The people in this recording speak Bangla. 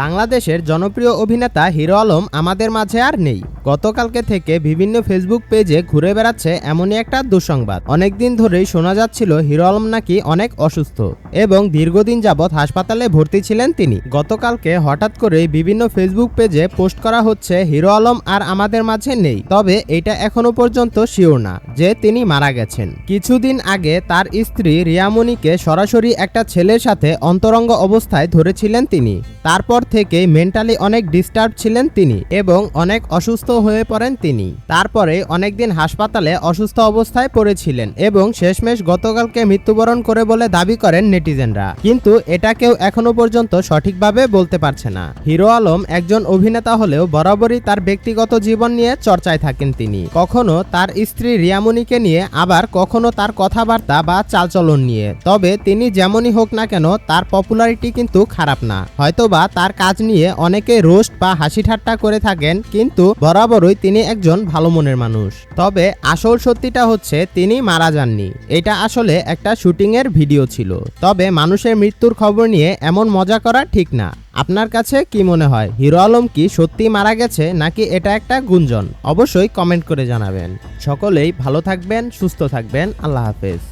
বাংলাদেশের জনপ্রিয় অভিনেতা হিরো আলম আমাদের মাঝে আর নেই। গতকালকে থেকে বিভিন্ন ফেসবুক পেজে ঘুরে বেড়াচ্ছে এমনই একটা দুঃসংবাদ। অনেকদিন ধরেই শোনা যাচ্ছিল হিরো আলম নাকি অনেক অসুস্থ এবং দীর্ঘদিন যাবৎ হাসপাতালে ভর্তি ছিলেন তিনি। গতকালকে হঠাৎ করেই বিভিন্ন ফেসবুক পেজে পোস্ট করা হচ্ছে, হিরো আলম আর আমাদের মাঝে নেই। তবে এটা এখনও পর্যন্ত শিওর না যে তিনি মারা গেছেন। কিছুদিন আগে তার স্ত্রী রিয়ামণিকে সরাসরি একটা ছেলের সাথে অন্তরঙ্গ অবস্থায় ধরেছিলেন তিনি। তারপর থেকে মেন্টালি অনেক ডিস্টার্ব ছিলেন তিনি এবং অনেক অসুস্থ হয়ে পড়েন তিনি। তারপরে অনেকদিন হাসপাতালে অসুস্থ অবস্থায় পড়েছিলেন এবং শেষমেশ গতকালকে মৃত্যুবরণ করে বলে দাবি করেন নেটিজেনরা। কিন্তু এটা কেউ এখনও পর্যন্ত সঠিকভাবে বলতে পারছে না। হিরো আলম একজন অভিনেতা হলেও বরাবরই তার ব্যক্তিগত জীবন নিয়ে চর্চায় থাকেন তিনি। কখনো তার স্ত্রী রিয়ামণিকে নিয়ে, আবার কখনো তার কথাবার্তা বা চালচলন নিয়ে। তবে তিনি যেমনই হোক না কেন, তার পপুলারিটি কিন্তু খারাপ না। হয়তোবা তার কাজ নিয়ে অনেকে রোস্ট বা হাসি ঠাট্টা করে থাকেন, কিন্তু বরাবরই তিনি একজন ভালো মনের মানুষ। তবে আসল সত্যিটা হচ্ছে তিনি মারা যাননি। এটা আসলে একটা শুটিং এর ভিডিও ছিল। তবে মানুষের মৃত্যুর খবর নিয়ে এমন মজা করা ঠিক না। আপনার কাছে কি মনে হয়, হিরো আলম কি সত্যি মারা গেছে, নাকি এটা একটা গুঞ্জন? অবশ্যই কমেন্ট করে জানাবেন। সকলেই ভালো থাকবেন, সুস্থ থাকবেন। আল্লাহ হাফেজ।